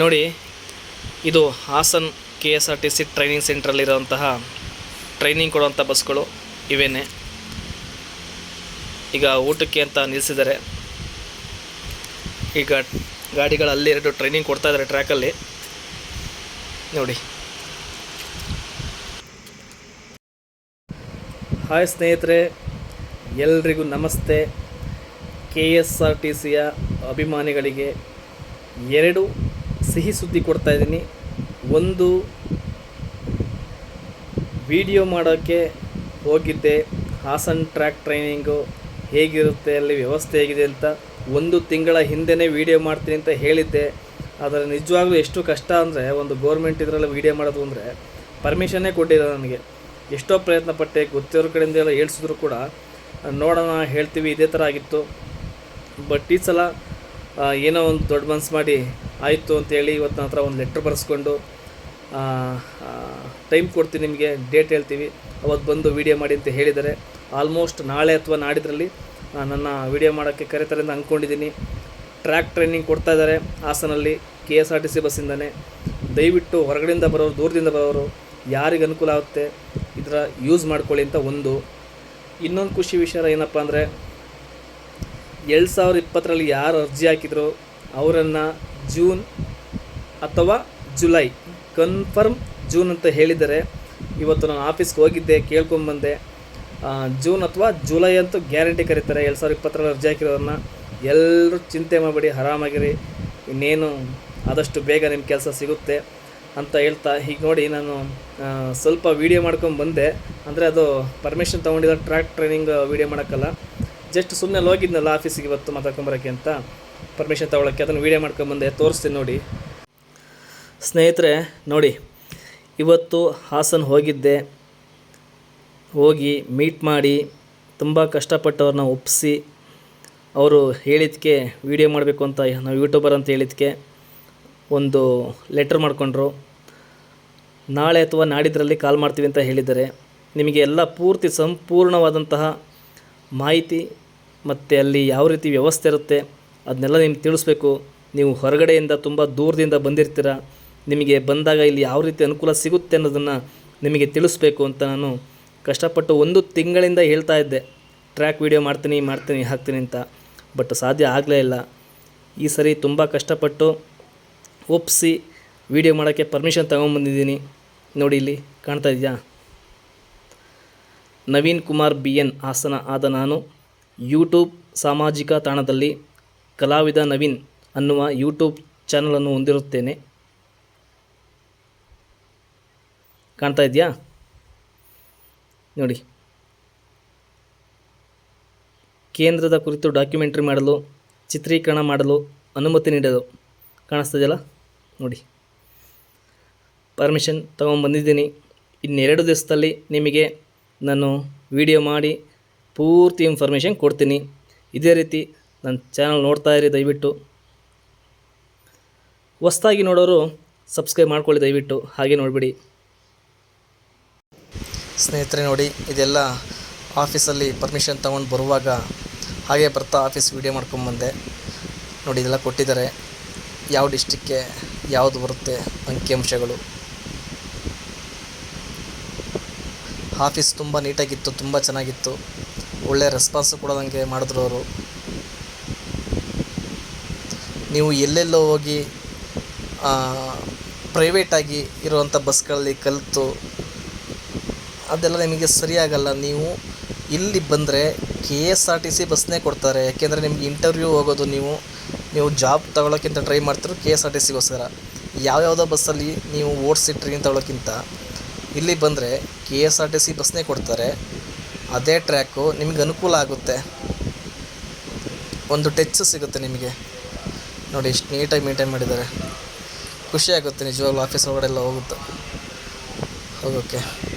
ನೋಡಿ, ಇದು Hassan K S R T C training ಸೆಂಟ್ರಲ್ಲಿರುವಂತಹ training ಕೊಡುವಂಥ ಬಸ್ಗಳು ಇವೇನೆ. ಈಗ ಊಟಕ್ಕೆ ಅಂತ ನಿಲ್ಲಿಸಿದ್ದಾರೆ ಈಗ ಗಾಡಿಗಳಲ್ಲಿ ಎರಡು ಟ್ರೈನಿಂಗ್ ಕೊಡ್ತಾ ಇದ್ದಾರೆ ಟ್ರ್ಯಾಕಲ್ಲಿ ನೋಡಿ. ಹಾಯ್ ಸ್ನೇಹಿತರೆ, ಎಲ್ರಿಗೂ ನಮಸ್ತೆ. ಕೆ ಎಸ್ ಆರ್ ಟಿ ಸಿಯ ಅಭಿಮಾನಿಗಳಿಗೆ ಎರಡು ಸಿಹಿ ಸುದ್ದಿ ಕೊಡ್ತಾ ಇದ್ದೀನಿ. ಒಂದು ವಿಡಿಯೋ ಮಾಡೋಕ್ಕೆ ಹೋಗಿದ್ದೆ. ಹಾಸನ್ ಟ್ರ್ಯಾಕ್ ಟ್ರೈನಿಂಗು ಹೇಗಿರುತ್ತೆ, ಅಲ್ಲಿ ವ್ಯವಸ್ಥೆ ಹೇಗಿದೆ ಅಂತ ಒಂದು ತಿಂಗಳ ಹಿಂದೆನೇ ವೀಡಿಯೋ ಮಾಡ್ತೀನಿ ಅಂತ ಹೇಳಿದ್ದೆ. ಆದರೆ ನಿಜವಾಗ್ಲೂ ಎಷ್ಟು ಕಷ್ಟ ಅಂದರೆ, ಒಂದು ಗೋರ್ಮೆಂಟ್ ಇದರಲ್ಲಿ ವೀಡಿಯೋ ಮಾಡೋದು ಅಂದರೆ ಪರ್ಮಿಷನ್ನೇ ಕೊಟ್ಟಿಲ್ಲ ನನಗೆ. ಎಷ್ಟೋ ಪ್ರಯತ್ನ ಪಟ್ಟೆ ಗೊತ್ತಿರೋ ಕಡೆಯಿಂದ ಎಲ್ಲ ಹೇಳ್ಸಿದ್ರು ಕೂಡ, ನೋಡೋಣ, ಹೇಳ್ತೀವಿ, ಇದೇ ಥರ ಆಗಿತ್ತು. ಬಟ್ ಈ ಸಲ ಏನೋ ಒಂದು ದೊಡ್ಡ ಮನ್ಸು ಮಾಡಿ ಆಯಿತು ಅಂತೇಳಿ ಇವತ್ತು ನನ್ನ ಹತ್ರ ಒಂದು ಲೆಟ್ರ್ ಬರೆಸ್ಕೊಂಡು ಟೈಮ್ ಕೊಡ್ತೀನಿ ನಿಮಗೆ ಡೇಟ್ ಹೇಳ್ತೀವಿ. ಅವತ್ತು ಬಂದು ವೀಡಿಯೋ ಮಾಡಿ ಅಂತ ಹೇಳಿದ್ದಾರೆ ಆಲ್ಮೋಸ್ಟ್ ನಾಳೆ ಅಥವಾ ನಾಡಿದ್ರಲ್ಲಿ ನನ್ನ ವೀಡಿಯೋ ಮಾಡೋಕ್ಕೆ ಕರೀತಾರೆ ಅಂತ ಅಂದ್ಕೊಂಡಿದ್ದೀನಿ. ಟ್ರ್ಯಾಕ್ ಟ್ರೈನಿಂಗ್ ಕೊಡ್ತಾ ಇದ್ದಾರೆ ಹಾಸನಲ್ಲಿ K S R T C ಬಸ್ಸಿಂದನೇ ದಯವಿಟ್ಟು ಹೊರಗಡೆಯಿಂದ ಬರೋರು, ದೂರದಿಂದ ಬರೋರು, ಯಾರಿಗೆ ಅನುಕೂಲ ಆಗುತ್ತೆ, ಇದರ ಯೂಸ್ ಮಾಡ್ಕೊಳ್ಳಿ ಅಂತ ಒಂದು. ಇನ್ನೊಂದು ಖುಷಿ ವಿಷಯ ಏನಪ್ಪ ಅಂದರೆ, ಎರಡು ಸಾವಿರದ ಇಪ್ಪತ್ತರಲ್ಲಿ ಯಾರು ಅರ್ಜಿ ಹಾಕಿದ್ರು, ಅವರನ್ನು ಜೂನ್ ಅಥವಾ ಜುಲೈ. ಕನ್ಫರ್ಮ್ ಜೂನ್ ಅಂತ ಹೇಳಿದರೆ ಇವತ್ತು ನಾನು ಆಫೀಸ್ಗೆ ಹೋಗಿದ್ದೆ ಕೇಳ್ಕೊಂಬಂದೆ ಜೂನ್ ಅಥವಾ ಜುಲೈ ಅಂತೂ ಗ್ಯಾರಂಟಿ ಕರೀತಾರೆ. ಎರಡು ಸಾವಿರದ ಇಪ್ಪತ್ತರಲ್ಲಿ ಅರ್ಜಿ ಹಾಕಿರೋರನ್ನ ಎಲ್ಲರೂ ಚಿಂತೆ ಮಾಡಬೇಡಿ, ಆರಾಮಾಗಿರಿ. ಇನ್ನೇನು ಆದಷ್ಟು ಬೇಗ ನಿಮ್ಮ ಕೆಲಸ ಸಿಗುತ್ತೆ ಅಂತ ಹೇಳ್ತಾ, ಹೀಗೆ ನೋಡಿ ನಾನು ಸ್ವಲ್ಪ ವೀಡಿಯೋ ಮಾಡ್ಕೊಂಡು ಬಂದೆ. ಅಂದರೆ ಅದು ಪರ್ಮಿಷನ್ ತೊಗೊಂಡಿದ್ದ ಟ್ರ್ಯಾಕ್ ಟ್ರೈನಿಂಗ್ ವೀಡಿಯೋ ಮಾಡೋಕ್ಕಲ್ಲ. ಜಸ್ಟ್ ಸುಮ್ಮನೆ ಹೋಗಿದ್ನಲ್ಲ ಆಫೀಸಿಗೆ ಇವತ್ತು ಮಾತಾಡ್ಕೊಂಬರೋಕ್ಕೆ ಅಂತ. ಪರ್ಮಿಷನ್ ತೊಗೊಳಕ್ಕೆ ಅದನ್ನು ವೀಡಿಯೋ ಮಾಡ್ಕೊಂಬಂದೆ, ತೋರಿಸ್ತೀನಿ ನೋಡಿ. ಸ್ನೇಹಿತರೆ, ನೋಡಿ, ಇವತ್ತು ಹಾಸನ್ ಹೋಗಿದ್ದೆ. ಹೋಗಿ ಮೀಟ್ ಮಾಡಿ, ತುಂಬ ಕಷ್ಟಪಟ್ಟವ್ರನ್ನ ಒಪ್ಪಿಸಿ ಅವರು ಹೇಳಿದ್ಕೆ ವೀಡಿಯೋ ಮಾಡಬೇಕು ಅಂತ, ನಾವು ಯೂಟ್ಯೂಬರ್ ಅಂತ ಹೇಳಿದ್ಕೆ ಒಂದು ಲೆಟ್ರ್ ಮಾಡಿಕೊಂಡ್ರು. ನಾಳೆ ಅಥವಾ ನಾಡಿದ್ರಲ್ಲಿ ಕಾಲ್ ಮಾಡ್ತೀವಿ ಅಂತ ಹೇಳಿದ್ದಾರೆ. ನಿಮಗೆ ಎಲ್ಲ ಪೂರ್ತಿ ಸಂಪೂರ್ಣವಾದಂತಹ ಮಾಹಿತಿ ಮತ್ತು ಅಲ್ಲಿ ಯಾವ ರೀತಿ ವ್ಯವಸ್ಥೆ ಇರುತ್ತೆ ಅದನ್ನೆಲ್ಲ ನಿಮ್ಗೆ ತಿಳಿಸ್ಬೇಕು. ನೀವು ಹೊರಗಡೆಯಿಂದ ತುಂಬ ದೂರದಿಂದ ಬಂದಿರ್ತೀರ. ನಿಮಗೆ ಬಂದಾಗ ಇಲ್ಲಿ ಯಾವ ರೀತಿ ಅನುಕೂಲ ಸಿಗುತ್ತೆ ಅನ್ನೋದನ್ನು ನಿಮಗೆ ತಿಳಿಸ್ಬೇಕು ಅಂತ ನಾನು ಕಷ್ಟಪಟ್ಟು ಒಂದು ತಿಂಗಳಿಂದ ಹೇಳ್ತಾ ಇದ್ದೆ. ಟ್ರ್ಯಾಕ್ ವೀಡಿಯೋ ಮಾಡ್ತೀನಿ ಮಾಡ್ತೀನಿ, ಹಾಕ್ತೀನಿ ಅಂತ. ಬಟ್ ಸಾಧ್ಯ ಆಗಲೇ ಇಲ್ಲ. ಈ ಸರಿ ತುಂಬ ಕಷ್ಟಪಟ್ಟು ಒಪ್ಪಿಸಿ ವೀಡಿಯೋ ಮಾಡೋಕ್ಕೆ ಪರ್ಮಿಷನ್ ತಗೊಂಬಂದಿದ್ದೀನಿ. ನೋಡಿ ಇಲ್ಲಿ ಕಾಣ್ತಾ ಇದೆಯಾ? ನವೀನ್ ಕುಮಾರ್ ಬಿ ಎನ್ ಹಾಸನ ಆದ ನಾನು. ಯೂಟ್ಯೂಬ್ ಸಾಮಾಜಿಕ ತಾಣದಲ್ಲಿ ಕಲಾವಿದ ನವೀನ್ ಅನ್ನುವ ಯೂಟ್ಯೂಬ್ ಚಾನಲನ್ನು ಹೊಂದಿರುತ್ತೇನೆ. ಕಾಣ್ತಾ ಇದೆಯಾ? ನೋಡಿ. ಕೇಂದ್ರದ ಕುರಿತು ಡಾಕ್ಯುಮೆಂಟ್ರಿ ಮಾಡಲು, ಚಿತ್ರೀಕರಣ ಮಾಡಲು ಅನುಮತಿ ನೀಡಲು ಕಾಣಿಸ್ತದೆಯಲ್ಲ? ನೋಡಿ. ಪರ್ಮಿಷನ್ ತೊಗೊಂಬಂದಿದ್ದೀನಿ. ಇನ್ನೆರಡು ದಿವಸದಲ್ಲಿ ನಿಮಗೆ ನಾನು ವಿಡಿಯೋ ಮಾಡಿ ಪೂರ್ತಿ ಇನ್ಫಾರ್ಮೇಷನ್ ಕೊಡ್ತೀನಿ. ಇದೇ ರೀತಿ ನನ್ನ ಚಾನಲ್ ನೋಡ್ತಾ ಇರಿ ದಯವಿಟ್ಟು. ಹೊಸ್ದಾಗಿ ನೋಡೋರು ಸಬ್ಸ್ಕ್ರೈಬ್ ಮಾಡ್ಕೊಳ್ಳಿ ದಯವಿಟ್ಟು, ಹಾಗೆ ನೋಡಿಬಿಡಿ. ಸ್ನೇಹಿತರೆ ನೋಡಿ, ಇದೆಲ್ಲ ಆಫೀಸಲ್ಲಿ ಪರ್ಮಿಷನ್ ತೊಗೊಂಡು ಬರುವಾಗ ಹಾಗೆ ಬರ್ತಾ ಆಫೀಸ್ ವೀಡಿಯೋ ಮಾಡ್ಕೊಂಬಂದೆ. ನೋಡಿ, ಇದೆಲ್ಲ ಕೊಟ್ಟಿದ್ದಾರೆ. ಯಾವ ಡಿಸ್ಟಿಕ್ಗೆ ಯಾವುದು ಬರುತ್ತೆ ಅಂಕಿಅಂಶಗಳು ಆಫೀಸ್ ತುಂಬ ನೀಟಾಗಿತ್ತು ತುಂಬ ಚೆನ್ನಾಗಿತ್ತು. ಒಳ್ಳೆ ರೆಸ್ಪಾನ್ಸು ಕೂಡ ನನಗೆ ಮಾಡಿದ್ರು ಅವರು. ನೀವು ಎಲ್ಲೆಲ್ಲೋ ಹೋಗಿ ಪ್ರೈವೇಟಾಗಿ ಇರುವಂಥ ಬಸ್ಗಳಲ್ಲಿ ಕಲಿತು, ಅದೆಲ್ಲ ನಿಮಗೆ ಸರಿಯಾಗಲ್ಲ. ನೀವು ಇಲ್ಲಿ ಬಂದರೆ K S R T C ಬಸ್ನೇ ಕೊಡ್ತಾರೆ. ಯಾಕೆಂದರೆ ನಿಮಗೆ ಇಂಟರ್ವ್ಯೂ ಹೋಗೋದು ನೀವು ನೀವು ಜಾಬ್ ತಗೊಳ್ಳೋಕ್ಕಿಂತ ಟ್ರೈ ಮಾಡ್ತಿರೋ ಕೆ ಎಸ್ ಆರ್ ಟಿ ಸಿಗೋಸ್ಕರ ಯಾವ್ಯಾವುದೋ ಬಸ್ಸಲ್ಲಿ ನೀವು ಓಡಿಸಿ ಟ್ರೈನ್ ತಗೊಳ್ಳೋಕ್ಕಿಂತ ಇಲ್ಲಿ ಬಂದರೆ K S R T C ಬಸ್ನೇ ಕೊಡ್ತಾರೆ. ಅದೇ ಟ್ರ್ಯಾಕು ನಿಮಗೆ ಅನುಕೂಲ ಆಗುತ್ತೆ. ಒಂದು ಟಚ್ ಸಿಗುತ್ತೆ ನಿಮಗೆ. ನೋಡಿ ಎಷ್ಟು ನೀಟಾಗಿ ಮೇಂಟೈನ್ ಮಾಡಿದ್ದಾರೆ. ಖುಷಿಯಾಗುತ್ತೆ ನಿಜವಾಗ್ಲೂ ಆಫೀಸ್ ಒಳಗಡೆ ಎಲ್ಲ ಹೋಗುತ್ತೆ. ಹೋಗೋಕ್ಕೆ.